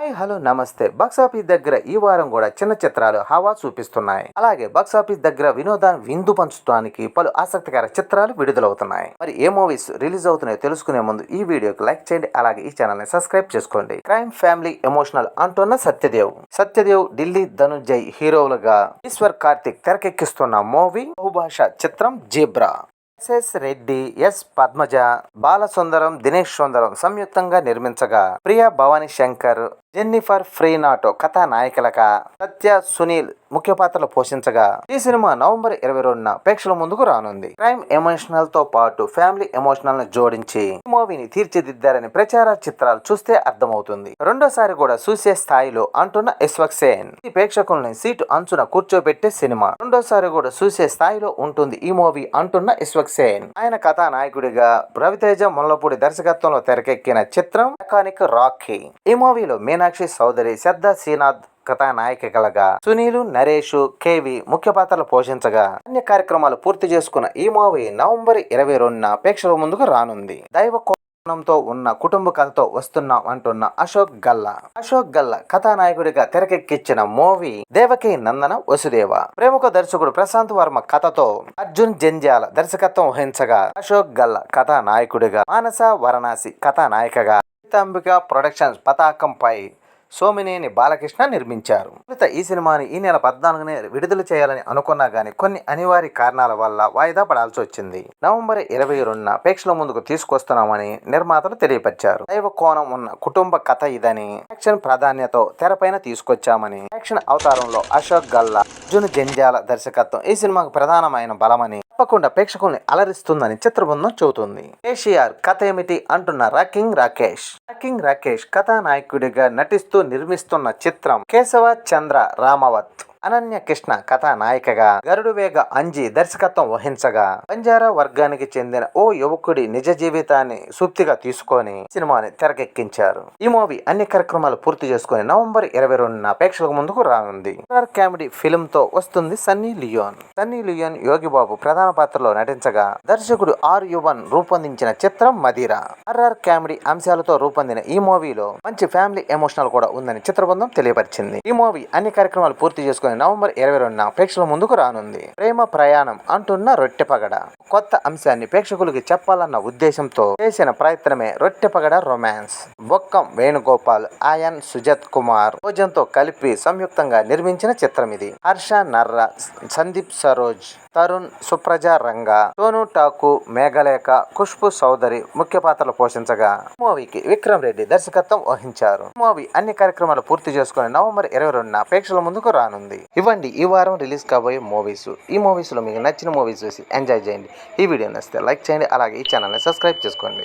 Hi hello నమస్తే. Box office దగ్గర ఈ వారం కూడా చిన్న చిత్రాలు హవా చూపిస్తున్నాయి. అలాగే బాక్సాఫీస్ దగ్గర వినోదాన్ని విందు పంచడానికి పలు ఆసక్తికర చిత్రాలు విడుదలవుతున్నాయి. మరి ఏ మూవీస్ రిలీజ్ అవుతున్నాయో తెలుసుకునే ముందు ఈ వీడియోకి లైక్ చేయండి అలాగే ఈ ఛానల్ని సబ్స్క్రైబ్ చేసుకోండి. క్రైమ్ ఫ్యామిలీ ఎమోషనల్ అంటున్న సత్యదేవ్. సత్యదేవ్ ఢిల్లీ ధనుజయ్ హీరోలుగా ఈశ్వర్ కార్తిక్ తెరకెక్కిస్తున్న మూవీ బహుభాష చిత్రం Zebra. SS Reddy S Padmaja Balasundaram Dinesh Sundaram సంయుక్తంగా నిర్మించగా ప్రియా భవానీ శంకర్ జెన్నిఫర్ ఫ్రీనాటో కథానాయకులుగా సత్య సునీల్ ముఖ్య పాత్రలు పోషించగా ఈ సినిమా నవంబర్ ఇరవై రెండున ప్రేక్షకుల ముందుకు రానుంది. క్రైమ్ ఎమోషనల్తో పాటు ఫ్యామిలీ ఎమోషనల్ను జోడించి ఈ మూవీని తీర్చిదిద్దారని ప్రచార చిత్రాలు చూస్తే అర్థమవుతుంది. రెండోసారి కూడా చూసే స్థాయిలో అంటున్న యశ్వక్ సేన్ ఈ ప్రేక్షకుల్ని సీటు అంచున కూర్చోబెట్టే సినిమా. రెండోసారి కూడా చూసే స్థాయిలో ఉంటుంది ఈ మూవీ అంటున్న యశ్వక్ సేన్. ఆయన కథానాయకుడిగా రవితేజ ముల్లపూడి దర్శకత్వంలో తెరకెక్కిన చిత్రం మెకానిక్ రాకీ ఈ మూవీలో మీనాక్షి చౌదరి శ్రద్ధ శ్రీనాథ్ కథానాయికలుగా సునీలు నరేష్ కేవి ముఖ్య పాత్రలు పోషించగా అన్ని కార్యక్రమాలు పూర్తి చేసుకున్న ఈ మూవీ నవంబర్ ఇరవై రెండున ప్రేక్షకుల ముందుకు రానుంది. దైవ కోణంతో ఉన్న కుటుంబ కథతో వస్తున్నాం అంటున్న అశోక్ గల్లా. అశోక్ గల్లా కథానాయకుడిగా తెరకెక్కించిన మూవీ దేవకి నందన వసుదేవ. ప్రముఖ దర్శకుడు ప్రశాంత్ వర్మ కథతో అర్జున్ జంజాల దర్శకత్వం వహించగా అశోక్ గల్లా కథానాయకుడిగా మానస వారణాసి కథానాయికగా అంబిక ప్రొడక్షన్స్ పతాకంపై సోమినేని బాలకృష్ణ నిర్మించారు. తొలుత ఈ సినిమాని ఈ నెల పద్నాలుగునే విడుదల చేయాలని అనుకున్నా కానీ కొన్ని అనివార్య కారణాల వల్ల వాయిదా పడాల్సి వచ్చింది. నవంబర్ ఇరవై రెండున ప్రేక్షకుల ముందుకు తీసుకొస్తున్నామని నిర్మాతలు తెలియపరిచారు. దైవ కోణం ఉన్న కుటుంబ కథ ఇదని యాక్షన్ ప్రాధాన్యత తెరపైన తీసుకొచ్చామని యాక్షన్ అవతారంలో అశోక్ గల్లా అర్జున్ జంజాల దర్శకత్వం ఈ సినిమాకు ప్రధానమైన బలమని తప్పకుండా ప్రేక్షకుల్ని అలరిస్తుందని చిత్రబృందం చెబుతుంది. కేసీఆర్ కథ ఏమిటి అంటున్న రాకింగ్ రాకేష్? రాకింగ్ రాకేష్ కథానాయకుడిగా నటిస్తూ నిర్మిస్తున్న చిత్రం కేశవ చంద్ర రామవత్. అనన్య కృష్ణ కథానాయికగా గరుడు వేగ అంజి దర్శకత్వం వహించగా బంజారా వర్గానికి చెందిన ఓ యువకుడి నిజ జీవితాన్ని సూప్తిగా తీసుకొని సినిమాని తెరకెక్కించారు. ఈ మూవీ అన్ని కార్యక్రమాలు పూర్తి చేసుకుని నవంబర్ ఇరవై రెండున ప్రేక్షకుల ముందుకు రానుంది. కామెడీ ఫిల్మ్తో వస్తుంది Sunny Leone. Sunny Leone Yogi Babu ప్రధాన పాత్రలో నటించగా దర్శకుడు ఆర్ యువన్ రూపొందించిన చిత్రం మదిర హర్రర్ కామెడీ అంశాలతో రూపొందిన ఈ మూవీలో మంచి ఫ్యామిలీ ఎమోషనల్ కూడా ఉందని చిత్రబృందం తెలియపరిచింది. ఈ మూవీ అన్ని కార్యక్రమాలు పూర్తి చేసుకుని నవంబర్ ఇరవై రెండున ప్రేక్షకుల ముందుకు రానుంది. ప్రేమ ప్రయాణం అంటున్న రొట్టె పగడ. కొత్త అంశాన్ని ప్రేక్షకులకి చెప్పాలన్న ఉద్దేశంతో చేసిన ప్రయత్నమే రొట్టె పగడ రొమాన్స్ బొక్కం వేణుగోపాల్ ఆయన్ సుజత్ కుమార్ భోజన్తో కలిపి సంయుక్తంగా నిర్మించిన చిత్రం ఇది. హర్ష నర్ర సందీప్ సరోజ్ తరుణ్ సుప్రజ రంగ సోను టాకు మేఘలేఖ ఖుష్బు సౌదరి ముఖ్య పాత్రలు పోషించగా మూవీకి విక్రమ్ రెడ్డి దర్శకత్వం వహించారు. మూవీ అన్ని కార్యక్రమాలు పూర్తి చేసుకుని నవంబర్ ఇరవై రెండున ప్రేక్షకుల ముందుకు రానుంది. ఇవ్వండి ఈ వారం రిలీజ్ కాబోయే మూవీస్ ఈ మూవీస్లో మీకు నచ్చిన మూవీస్ చూసి ఎంజాయ్ చేయండి. ఈ వీడియో నచ్చితే లైక్ చేయండి అలాగే ఈ ఛానల్ని సబ్స్క్రైబ్ చేసుకోండి.